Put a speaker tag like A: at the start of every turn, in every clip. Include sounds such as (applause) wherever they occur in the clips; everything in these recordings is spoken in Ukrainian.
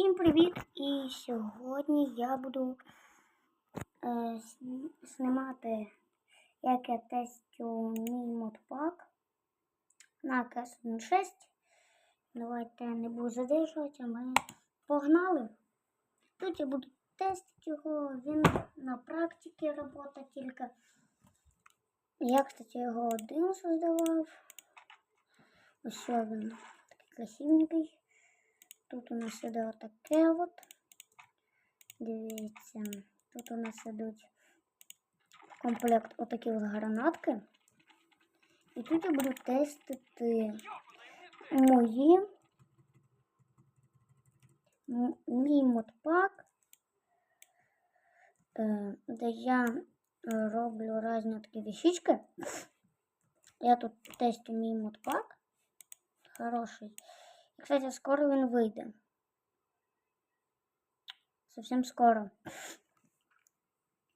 A: Всім привіт! І сьогодні я буду е, знімати, як я тестю мій модпак на КС-16. Давайте не буду задержувати, а ми погнали. Тут я буду тестити його, він на практиці робота тільки. Я, кстати, його один создавав. Ось він такий красивенький. Тут у нас іде отаке от. Дивіться, тут у нас ідуть в комплект отакі от гранатки. І тут я буду тестити мої мій модпак, е, де я роблю різні такі вещички. Я тут тестю мій модпак. Хороший. Кстати, скоро він вийде. Совсем скоро.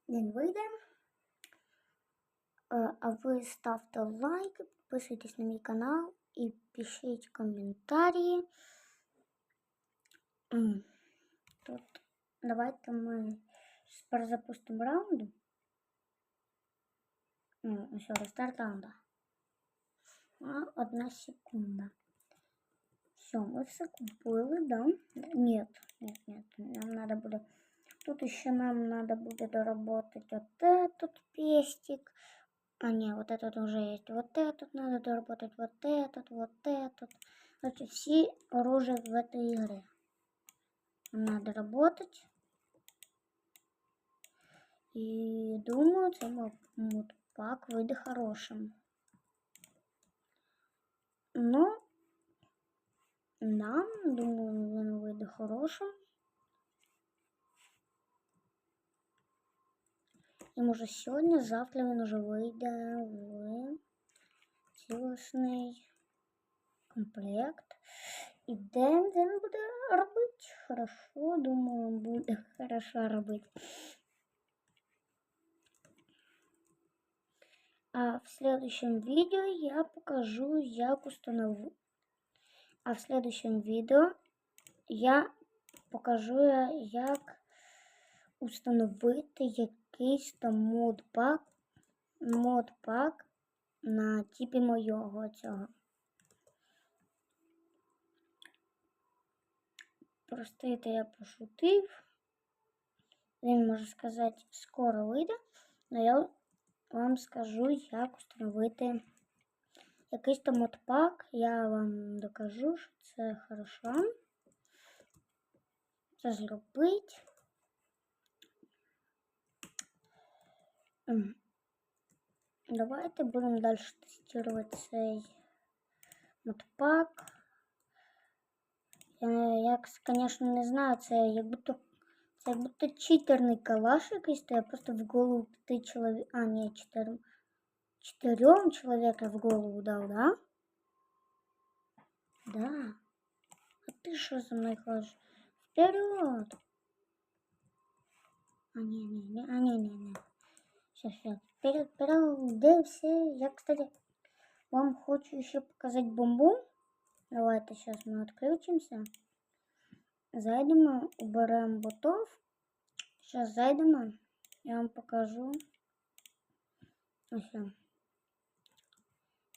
A: Він вийде. Е, А ви ставте лайк, підписуйтесь на мій канал і пишіть коментарі. Тут давайте ми перезапустимо раунд. Все, рестарт раунда. Одна секунда. Все, мы все купили, да? Нет, нет, нет. Нам надо будет... Тут еще нам надо будет доработать вот этот пестик. А, не, вот этот уже есть. Вот этот надо доработать, вот этот, вот этот. Короче, все оружия в этой игре. Надо работать. И думаю, це модпак вийде хорошим. Ну, нам, думаю, він вийде хорошим. І може сьогодні, завтра він уже вийде в цілісний комплект. І де він буде робити? Хорошо, думаю, буде хорошо робити. А в следующем видео я покажу, як установить а в следующем відео я покажу, як установити якийсь там модпак, модпак на типі моєго цього. Просто я пошутив. Він може сказати, скоро вийде, але я вам скажу, як установити якийсь там модпак, я вам докажу, що це хорошо. Це зробить. М. Давайте будемо далі тестувати цей модпак. Я, я, звісно, не знаю, це як будто, це як будто читерний калаш якийсь, то я просто в голову чоловік. А, ні, чотири. Четырем человека в голову дал, да? Да. А ты что за мной ходишь? Вперед! А, не, не, не, а, не, не, не. Все, все. Вперед, вперед, да, все. Я, кстати, вам хочу еще показать бомбу. Давайте сейчас мы отключимся. Зайдем, уберем ботов. Сейчас зайдем, я вам покажу. Ось.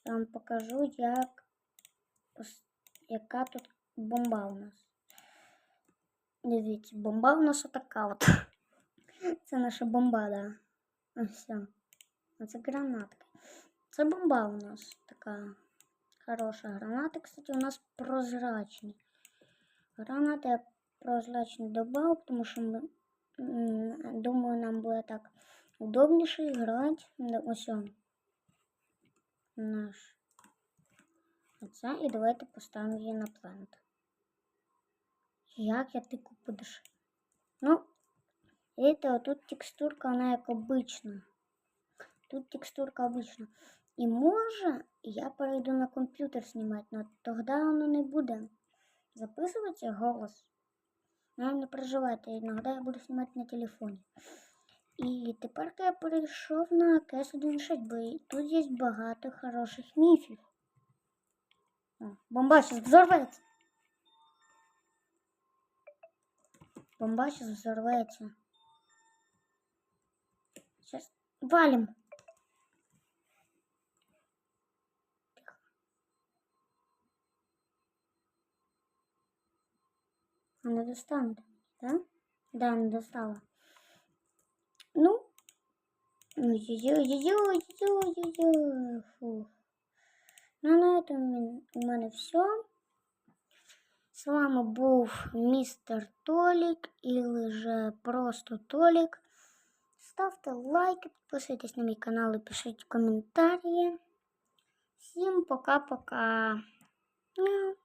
A: Вам покажу, як, яка тут бомба у нас. Дивіться, бомба у нас отака от. (laughs) Це наша бомба, да. Ось це гранатка. Це бомба у нас така хороша. Гранати, кстати, у нас прозрачні. Гранати я прозрачні добав, тому що ми, думаю, нам буде так удобніше грати. Ось он наш оце і давайте поставимо її на плент. Як я тику будеш? Ну, видите, отут текстурка, вона як обична. Тут текстурка обична. І може я перейду на комп'ютер знімати, але тоді воно не буде записувати голос. Ну, не переживайте, іноді я буду знімати на телефоні. І тепер я перейшов на КС-16, бо і тут є багато хороших міфів. О, бомба зараз взорветься. Бомба сейчас взорвется. Сейчас валим. Она достанет, да? Да, она достала. Ну, ой-ой-ой-ой-ой-ой-ой. Фух. Ну, на этом у мене все. З вами був містер Толік, і же просто Толік. Ставте лайки, підписуйтесь на мій канал і пишіть коментарі. Всім пока-пока. Мяу.